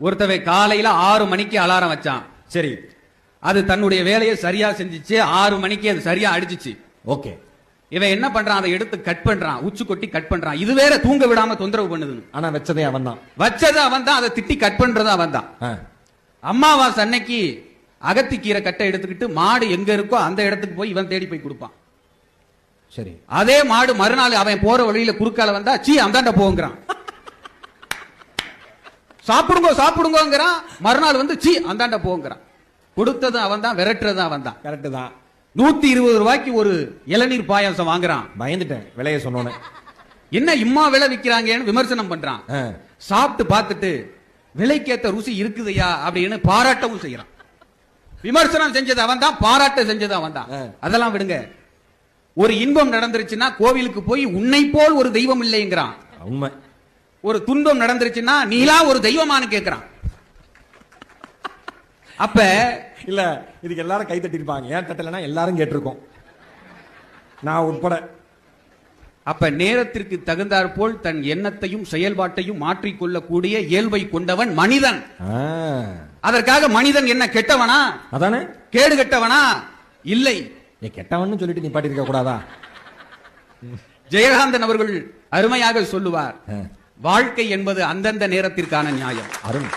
ஒருத்தவன் காலையில ஆறு மணிக்கு அலாரம் வச்சான். சரி அது தன்னுடைய வேலையை சரியா செஞ்சுச்சு ஆறு மணிக்கு அது சரியா அடிச்சுச்சு. ஓகே. இவன் என்ன பண்றான்? அதை எடுத்து கட் பண்றான் உச்சி கொட்டி கட் பண்றான். இது வேற தூங்க விடாம தொந்தரவு பண்ணுதுன்னு. ஆனா வச்சதே அவன் தான் வச்சது அவன் தான் அதை திட்டி கட் பண்றது அவன் தான் அம்மாவாசை அன்னைக்கு அகத்திக்கீரை கட்டை எடுத்துக்கிட்டு மாடு எங்க இருக்கோ அந்த இடத்துக்கு போய் இவன் தேடி போய் கொடுப்பான். சரி. அதே மாடு மறுநாள் அவன் போற வழியில குறுக்கால வந்தா சீ அந்தாண்ட போங்கிறான். சாப்பிடுங்க சாப்பிடுங்கோங்கிறான். மறுநாள் வந்து சீ அந்தாண்ட போங்கிறான். கொடுத்தது அவன் தான் விரட்டுறது அவன் தான். கரெக்ட் தான் நூத்தி இருபது ரூபாய்க்கு ஒரு இளநீர் பாயாசம் வாங்குறான். பயந்துட்டேன் விலைய சொன்னோன்னே. என்ன இம்மா விலை விக்கிறாங்கன்னு விமர்சனம் பண்றான். சாப்பிட்டு பார்த்துட்டு விலைக்கேத்த ருசி இருக்குதையா அப்படின்னு பாராட்டவும் செய்யறான். விமர்சனம் செஞ்சது அவன் தான் பாராட்ட செஞ்சது அவன் தான். அதெல்லாம் விடுங்க. ஒரு இன்பம் நடந்துருச்சுன்னா கோவிலுக்கு போய் உன்னை போல் ஒரு தெய்வம் இல்லைங்கிறான். உண்மை. ஒரு துன்பம் நடந்துருச்சுன்னா நீலா ஒரு தெய்வமானு கேக்குறான். அப்ப இல்ல இதுக்கு எல்லாரும் கை தட்டிருப்பாங்க. ஏன் தட்டலைன்னா எல்லாரும் கேட்டிருக்கோம். நான் உட்பட. அப்ப நேரத்திற்கு தகுந்தாற் போல் தன் எண்ணத்தையும் செயல்பாட்டையும் மாற்றிக்கொள்ளக்கூடிய இயல்பை கொண்டவன் மனிதன். அதற்காக மனிதன் என்ன கெட்டவனா? அதானே? கேடு கெட்டவனா? இல்லை. நீ கெட்டவன்னு சொல்லிட்டு நீ பாட்டி இருக்க கூடாதா? ஜெயகாந்தன் அவர்கள் அருமையாக சொல்லுவார். வாழ்க்கை என்பது அந்தந்த நேரத்திற்கான நியாயம். அருண்